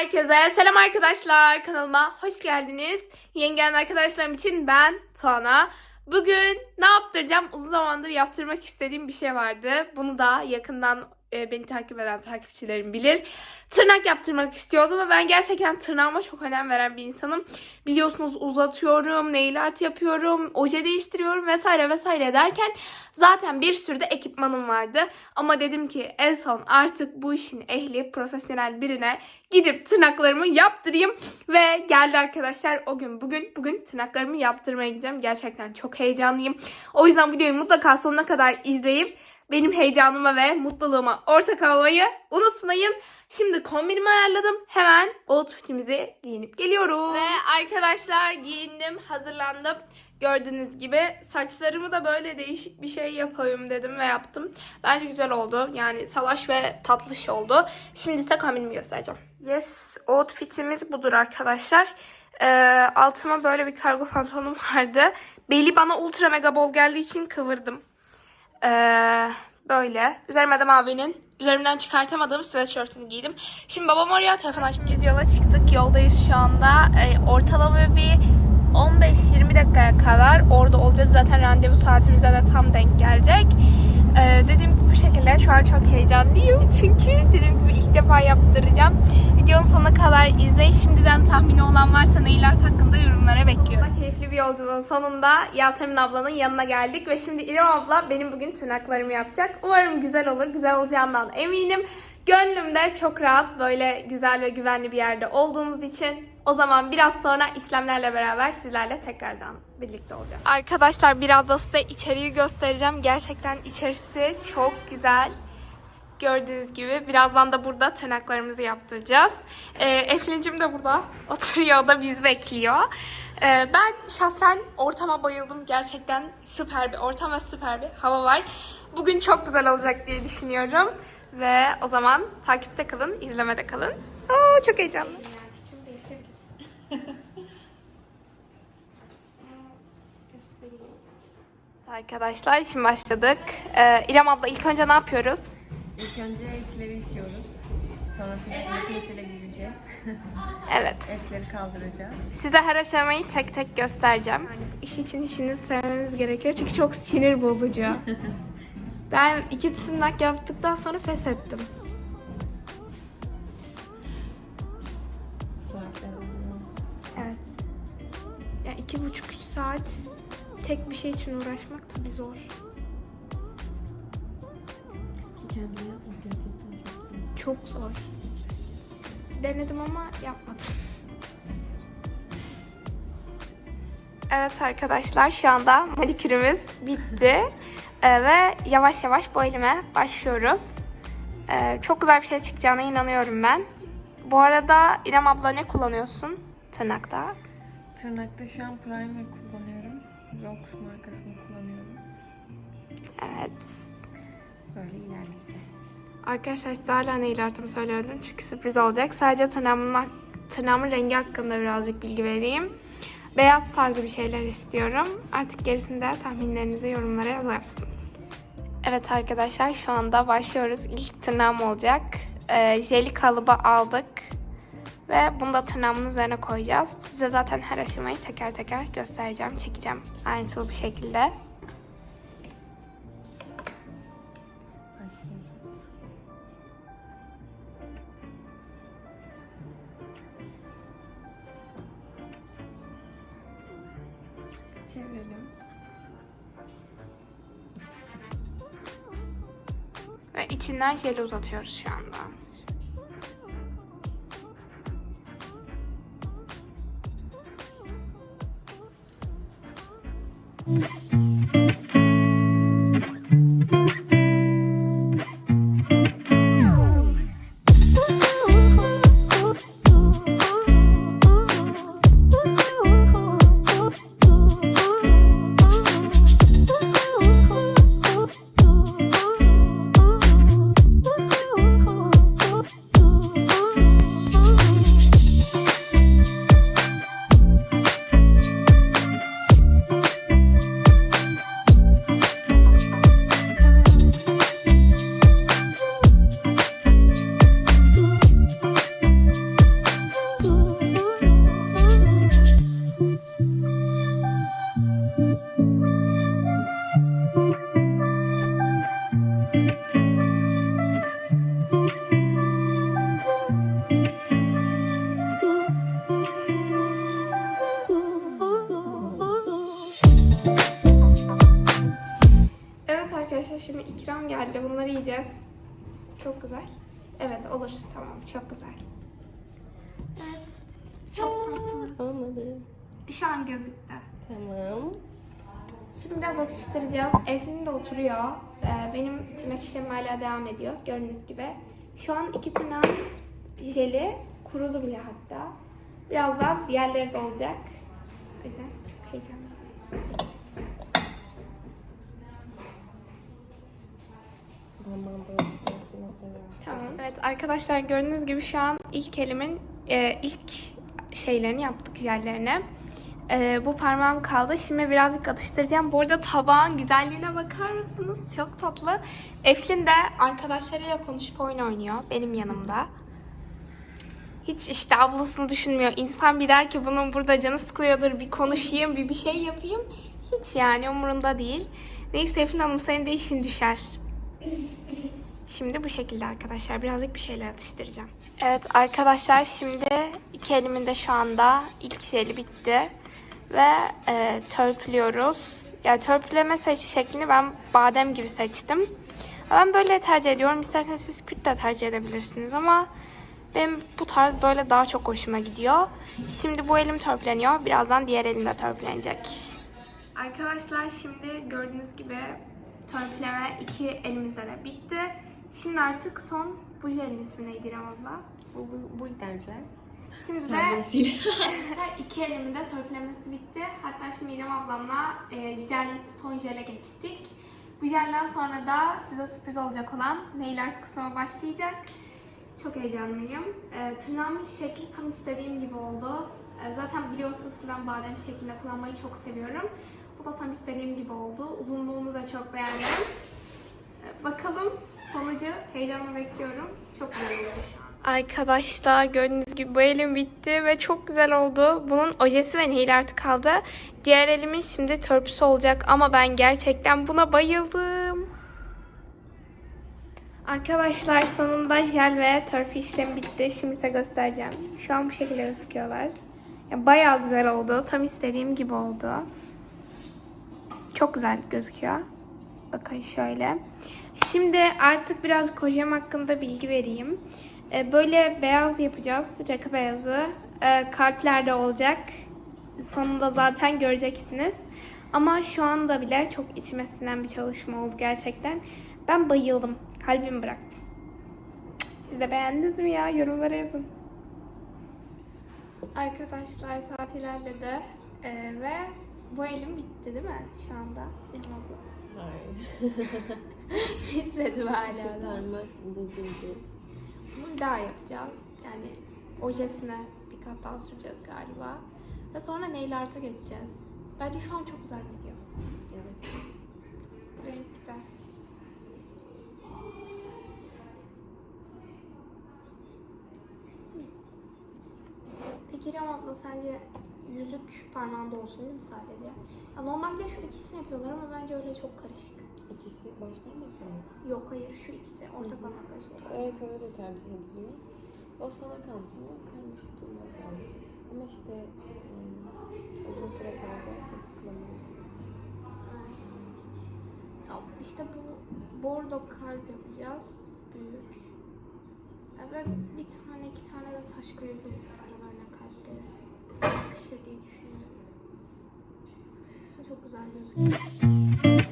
Herkese selam arkadaşlar. Kanalıma hoş geldiniz. Yeni gelen arkadaşlarım için ben Tuana. Bugün ne yaptıracağım? Uzun zamandır yaptırmak istediğim bir şey vardı. Bunu da yakından e, beni takip eden takipçilerim bilir. Tırnak yaptırmak istiyordum ve ben gerçekten tırnağıma çok önem veren bir insanım. Biliyorsunuz uzatıyorum, nail art yapıyorum, oje değiştiriyorum vesaire vesaire derken zaten bir sürü de ekipmanım vardı. Ama dedim ki en son artık bu işin ehli, profesyonel birine gidip tırnaklarımı yaptırayım ve geldi arkadaşlar o gün bugün bugün tırnaklarımı yaptırmaya gideceğim. Gerçekten çok heyecanlıyım. O yüzden videoyu mutlaka sonuna kadar izleyip benim heyecanıma ve mutluluğuma ortak olmayı unutmayın. Şimdi kombinimi ayarladım. Hemen outfitimizi giyinip geliyorum. Ve arkadaşlar giyindim, hazırlandım. Gördüğünüz gibi saçlarımı da böyle değişik bir şey yapayım dedim ve yaptım. Bence güzel oldu. Yani salaş ve tatlış oldu. Şimdi size kombinimi göstereceğim. Yes, outfitimiz budur arkadaşlar. Ee, altıma böyle bir kargo pantolonum vardı. Beli bana ultra mega bol geldiği için kıvırdım. Ee, böyle. Üzerime de mavinin üzerimden çıkartamadığım sweatshirt'ünü giydim. Şimdi babam oraya telefon açıp biz yola çıktık. Yoldayız şu anda. Ee, ortalama bir 15-20 dakikaya kadar orada olacağız. Zaten randevu saatimize de tam denk gelecek. Ee, dediğim gibi bu şekilde şu an çok heyecanlıyım. Çünkü dediğim gibi ilk defa yaptıracağım. Videonun sonuna kadar izleyin. Şimdiden tahmini olan varsa nail art hakkında yorumlara bekliyorum. Keyifli bir yolculuğun sonunda Yasemin ablanın yanına geldik. Ve şimdi İrem abla benim bugün tırnaklarımı yapacak. Umarım güzel olur. Güzel olacağından eminim. Gönlümde çok rahat böyle güzel ve güvenli bir yerde olduğumuz için o zaman biraz sonra işlemlerle beraber sizlerle tekrardan birlikte olacağız. Arkadaşlar biraz da size içeriği göstereceğim. Gerçekten içerisi çok güzel. Gördüğünüz gibi birazdan da burada tırnaklarımızı yaptıracağız. Ee, Eflin'cim de burada oturuyor da bizi bekliyor. Ee, ben şahsen ortama bayıldım. Gerçekten süper bir ortam ve süper bir hava var. Bugün çok güzel olacak diye düşünüyorum. Ve o zaman takipte kalın, izlemede kalın. Aa, çok heyecanlı. Arkadaşlar şimdi başladık. Ee, İrem abla ilk önce ne yapıyoruz? İlk önce etleri itiyoruz. Sonra makinesiyle gireceğiz. Evet. Etleri kaldıracağız. Size her aşamayı tek tek göstereceğim. Yani bu iş için işinizi sevmeniz gerekiyor çünkü çok sinir bozucu. ben iki tırnak yaptıktan sonra. Saatler oluyor. Evet. Ya iki buçuk üç saat tek bir şey için uğraşmak tabii zor. Ki kendine yapmak gerçekten çok zor. Çok zor. Denedim ama yapmadım. Evet arkadaşlar şu anda manikürümüz bitti. Ee, ve yavaş yavaş elime başlıyoruz. Ee, çok güzel bir şey çıkacağına inanıyorum ben. Bu arada İrem abla ne kullanıyorsun tırnakta? Tırnakta şu an primer kullanıyorum. Rox markasını kullanıyoruz. Evet. Böyle ilerleyeceğiz. Arkadaşlar size hala nail artımı söylüyorum çünkü sürpriz olacak. Sadece tırnağımın, tırnağımın rengi hakkında birazcık bilgi vereyim. Beyaz tarzı bir şeyler istiyorum. Artık gerisini de tahminlerinizi yorumlara yazarsınız. Evet arkadaşlar şu anda başlıyoruz. İlk tırnağım olacak. Ee, jeli kalıbı aldık. Ve bunu da tırnağımın üzerine koyacağız. Size zaten her aşamayı teker teker göstereceğim, çekeceğim ayrıntılı bir şekilde. Çevirelim. Ve içinden jeli uzatıyoruz şu anda. Çok güzel. Evet. Çok tatlı. Olmadı. Şu an gözüktü. Tamam. Şimdi biraz atıştıracağız. Eflin de oturuyor. Ee, benim tırnak işlemim hala devam ediyor. Gördüğünüz gibi. Şu an iki tırnağın jeli kurulu bile hatta. Birazdan diğerleri de olacak. O yüzden çok heyecanlıyım. Tamam bulaşıklarını seviyorum. Tamam. Evet arkadaşlar gördüğünüz gibi şu an ilk elimin e, ilk şeylerini yaptık jellerini. E, bu parmağım kaldı. Şimdi birazcık atıştıracağım. Bu arada tabağın güzelliğine bakar mısınız? Çok tatlı. Eflin de arkadaşlarıyla konuşup oyun oynuyor benim yanımda. Hiç işte ablasını düşünmüyor. İnsan bir der ki bunun burada canı sıkılıyordur. Bir konuşayım, bir bir şey yapayım. Hiç yani umurunda değil. Neyse Eflin Hanım senin de işin düşer. Şimdi bu şekilde arkadaşlar. Birazcık bir şeyler atıştıracağım. Evet arkadaşlar şimdi iki elimin de şu anda ilk jeli bitti. Ve e, törpülüyoruz. Yani törpüleme seç şeklini ben badem gibi seçtim. Ben böyle tercih ediyorum. İsterseniz siz küt de tercih edebilirsiniz ama benim bu tarz böyle daha çok hoşuma gidiyor. Şimdi bu elim törpüleniyor. Birazdan diğer elim de törpülenecek. Arkadaşlar şimdi gördüğünüz gibi törpüleme iki elimizde de bitti. Şimdi artık son bu jelin ismi neydi İrem abla? Bu, bu, bu deterjan. Şimdi de arkadaşlar iki elimin de törpülemesi bitti. Hatta şimdi İrem ablamla e, jel, son jele geçtik. Bu jelden sonra da size sürpriz olacak olan nail art kısmına başlayacak. Çok heyecanlıyım. E, tırnağımın şekli tam istediğim gibi oldu. E, zaten biliyorsunuz ki ben badem şeklinde kullanmayı çok seviyorum. Bu da tam istediğim gibi oldu. Uzunluğunu da çok beğendim. E, bakalım sonucu heyecanla bekliyorum. Çok mutluyum. Arkadaşlar gördüğünüz gibi bu elim bitti ve çok güzel oldu. Bunun ojesi ve nail artık kaldı. Diğer elimin şimdi törpüsü olacak ama ben gerçekten buna bayıldım. Arkadaşlar sonunda jel ve törpü işlemi bitti. Şimdi size göstereceğim. Şu an bu şekilde gözüküyorlar. Ya bayağı güzel oldu. Tam istediğim gibi oldu. Çok güzel gözüküyor. Bakın şöyle. Şimdi artık biraz kojem hakkında bilgi vereyim. Ee, Böyle beyaz yapacağız. Rakı beyazı. Ee, Kalpler de olacak. Sonunda zaten göreceksiniz. Ama şu anda bile çok içime sinen bir çalışma oldu gerçekten. Ben bayıldım. Kalbimi bıraktım. Siz de beğendiniz mi ya? Yorumlara yazın. Arkadaşlar saat ilerledi. Ee, ve bu elim bitti değil mi şu anda? Abla. Hayır. Bitmedi hala Şu da. parmak bozuldu. Bunu bir daha yapacağız. Yani ojesine bir kat daha süreceğiz galiba. Ve sonra nail art'a geçeceğiz. Bence şu an çok güzel gidiyor. Evet. Renk güzel. Peki İrem abla sence yüzük parmağında olsun değil mi sadece? Ya normalde şu ikisini yapıyorlar ama bence öyle çok karışık. İkisi baş parmak mı? Yok hayır şu ikisi orta parmakla şu. Evet öyle de tercih ediliyor. O sana kalmış ama karmaşık durmaz yani. Ama işte ım, uzun süre kalacağı için sıkılabilirsin. Evet. Ya işte bu bordo kalp yapacağız. Büyük. Ve bir tane iki tane de taş koyabiliriz. Yakışır diye düşünüyorum. Çok güzel gözüküyor.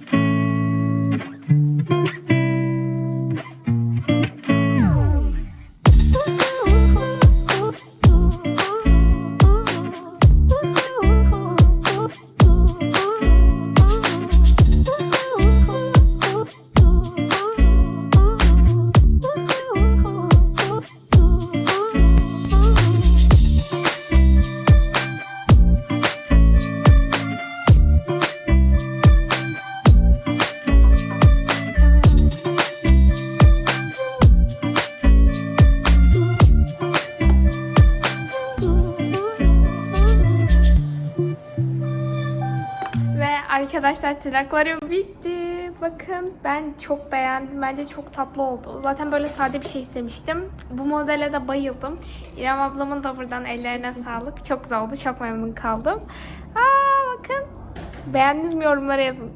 Arkadaşlar tırnaklarım bitti. Bakın ben çok beğendim. Bence çok tatlı oldu. Zaten böyle sade bir şey istemiştim. Bu modele de bayıldım. İrem ablamın da buradan ellerine sağlık. Çok güzel oldu. Çok memnun kaldım. Aa bakın. Beğendiniz mi yorumlara yazın.